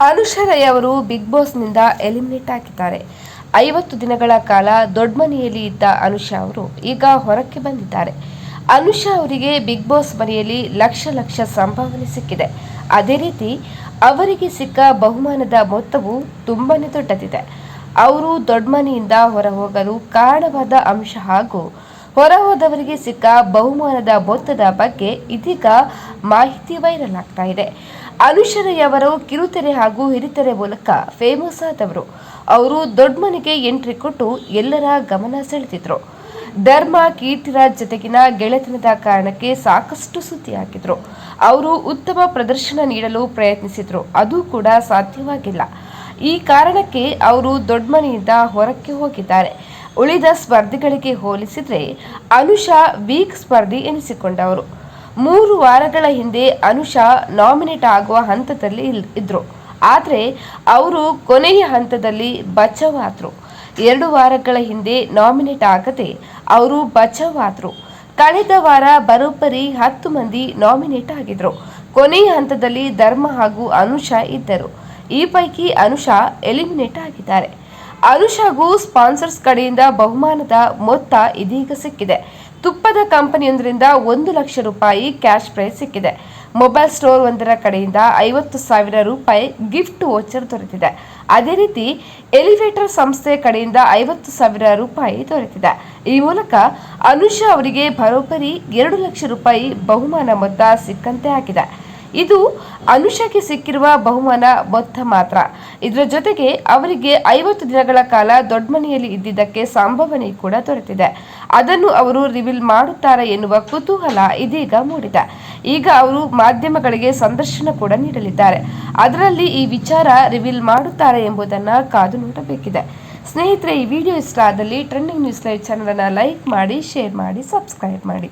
ಅನುಷರೈ ಅವರು big ಬಾಸ್ನಿಂದ eliminate ಆಗಿದ್ದಾರೆ. ಐವತ್ತು ದಿನಗಳ ಕಾಲ ದೊಡ್ಡಮನೆಯಲ್ಲಿ ಇದ್ದ ಅನುಷಾ ಅವರು ಈಗ ಹೊರಕ್ಕೆ ಬಂದಿದ್ದಾರೆ. ಅನುಷಾ ಅವರಿಗೆ ಬಿಗ್ ಬಾಸ್ ಮನೆಯಲ್ಲಿ ಲಕ್ಷ ಲಕ್ಷ ಸಂಭಾವನೆ ಸಿಕ್ಕಿದೆ. ಅದೇ ರೀತಿ ಅವರಿಗೆ ಸಿಕ್ಕ ಬಹುಮಾನದ ಮೊತ್ತವು ತುಂಬಾನೇ ದೊಡ್ಡದಿದೆ. ಅವರು ದೊಡ್ಡಮನೆಯಿಂದ ಹೊರ ಹೋಗಲು ಕಾರಣವಾದ ಅಂಶ ಹಾಗೂ ಹೊರ ಹೋದವರಿಗೆ ಸಿಕ್ಕ ಬಹುಮಾನದ ಮೊತ್ತದ ಬಗ್ಗೆ ಇದೀಗ ಮಾಹಿತಿ ವೈರಲ್ ಆಗ್ತಾ ಇದೆ. ಅನುಷರಯ್ಯವರು ಕಿರುತೆರೆ ಹಾಗೂ ಹಿರಿತೆರೆ ಮೂಲಕ ಫೇಮಸ್ ಆದವರು. ಅವರು ದೊಡ್ಡ ಮನೆಗೆ ಎಂಟ್ರಿ ಕೊಟ್ಟು ಎಲ್ಲರ ಗಮನ ಸೆಳೆದಿದ್ರು. ಧರ್ಮ ಕೀರ್ತಿರಾಜ್ ಜೊತೆಗಿನ ಗೆಳೆತನದ ಕಾರಣಕ್ಕೆ ಸಾಕಷ್ಟು ಸುದ್ದಿ ಹಾಕಿದ್ರು ಅವರು ಉತ್ತಮ ಪ್ರದರ್ಶನ ನೀಡಲು ಪ್ರಯತ್ನಿಸಿದ್ರು. ಅದು ಕೂಡ ಸಾಧ್ಯವಾಗಿಲ್ಲ. ಈ ಕಾರಣಕ್ಕೆ ಅವರು ದೊಡ್ಡ ಮನೆಯಿಂದ ಹೊರಕ್ಕೆ ಹೋಗಿದ್ದಾರೆ. ಉಳಿದ ಸ್ಪರ್ಧಿಗಳಿಗೆ ಹೋಲಿಸಿದರೆ ಅನುಷಾ ವೀಕ್ ಸ್ಪರ್ಧಿ ಎನಿಸಿಕೊಂಡವರು. ಮೂರು ವಾರಗಳ ಹಿಂದೆ ಅನುಷಾ ನಾಮಿನೇಟ್ ಆಗುವ ಹಂತದಲ್ಲಿ ಇದ್ರು. ಆದರೆ ಅವರು ಕೊನೆಯ ಹಂತದಲ್ಲಿ ಬಚಾವ್ ಆದ್ರು ಎರಡು ವಾರಗಳ ಹಿಂದೆ ನಾಮಿನೇಟ್ ಆಗದೆ ಅವರು ಬಚಾವ್ ಆದ್ರು ಕಳೆದ ವಾರ ಬರೋಬ್ಬರಿ ಹತ್ತು ಮಂದಿ ನಾಮಿನೇಟ್ ಆಗಿದ್ರು. ಕೊನೆಯ ಹಂತದಲ್ಲಿ ಧರ್ಮ ಹಾಗೂ ಅನುಷಾ ಇದ್ದರು. ಈ ಪೈಕಿ ಅನುಷಾ ಎಲಿಮಿನೇಟ್ ಆಗಿದ್ದಾರೆ. ಅನುಷಾಗೂ ಸ್ಪಾನ್ಸರ್ಸ್ ಕಡೆಯಿಂದ ಬಹುಮಾನದ ಮೊತ್ತ ಇದೀಗ ಸಿಕ್ಕಿದೆ. ತುಪ್ಪದ ಕಂಪನಿಯೊಂದರಿಂದ ಒಂದು ಲಕ್ಷ ರೂಪಾಯಿ ಕ್ಯಾಶ್ ಪ್ರೈಸ್ ಸಿಕ್ಕಿದೆ. ಮೊಬೈಲ್ ಸ್ಟೋರ್ ಒಂದರ ಕಡೆಯಿಂದ ಐವತ್ತು ಸಾವಿರ ರೂಪಾಯಿ ಗಿಫ್ಟ್ ವೋಚರ್ ದೊರೆತಿದೆ. ಅದೇ ರೀತಿ, ಎಲಿವೇಟರ್ ಸಂಸ್ಥೆ ಕಡೆಯಿಂದ ಐವತ್ತು ಸಾವಿರ ರೂಪಾಯಿ ದೊರೆತಿದೆ. ಈ ಮೂಲಕ ಅನುಷಾ ಅವರಿಗೆ ಬರೋಬ್ಬರಿ ಎರಡು ಲಕ್ಷ ರೂಪಾಯಿ ಬಹುಮಾನ ಮೊತ್ತ ಸಿಕ್ಕಂತೆ ಆಗಿದೆ. ಇದು ಅನುಷಾಗೆ ಸಿಕ್ಕಿರುವ ಬಹುಮಾನ ಮೊತ್ತ ಮಾತ್ರ. ಇದರ ಜೊತೆಗೆ ಅವರಿಗೆ ಐವತ್ತು ದಿನಗಳ ಕಾಲ ದೊಡ್ಡ ಮನೆಯಲ್ಲಿ ಇದ್ದಿದ್ದಕ್ಕೆ ಸಂಭಾವನೆ ಕೂಡ ದೊರೆತಿದೆ. ಅದನ್ನು ಅವರು ರಿವೀಲ್ ಮಾಡುತ್ತಾರೆ ಎನ್ನುವ ಕುತೂಹಲ ಇದೀಗ ಮೂಡಿದೆ. ಈಗ ಅವರು ಮಾಧ್ಯಮಗಳಿಗೆ ಸಂದರ್ಶನ ಕೂಡ ನೀಡಲಿದ್ದಾರೆ. ಅದರಲ್ಲಿ ಈ ವಿಚಾರ ರಿವೀಲ್ ಮಾಡುತ್ತಾರೆ ಎಂಬುದನ್ನು ಕಾದು ನೋಡಬೇಕಿದೆ. ಸ್ನೇಹಿತರೆ, ಈ ವಿಡಿಯೋ ಇಷ್ಟ ಆದಲ್ಲಿ ಟ್ರೆಂಡಿಂಗ್ ನ್ಯೂಸ್ ಲೈವ್ ಚಾನಲನ್ನು ಲೈಕ್ ಮಾಡಿ, ಶೇರ್ ಮಾಡಿ, ಸಬ್ಸ್ಕ್ರೈಬ್ ಮಾಡಿ.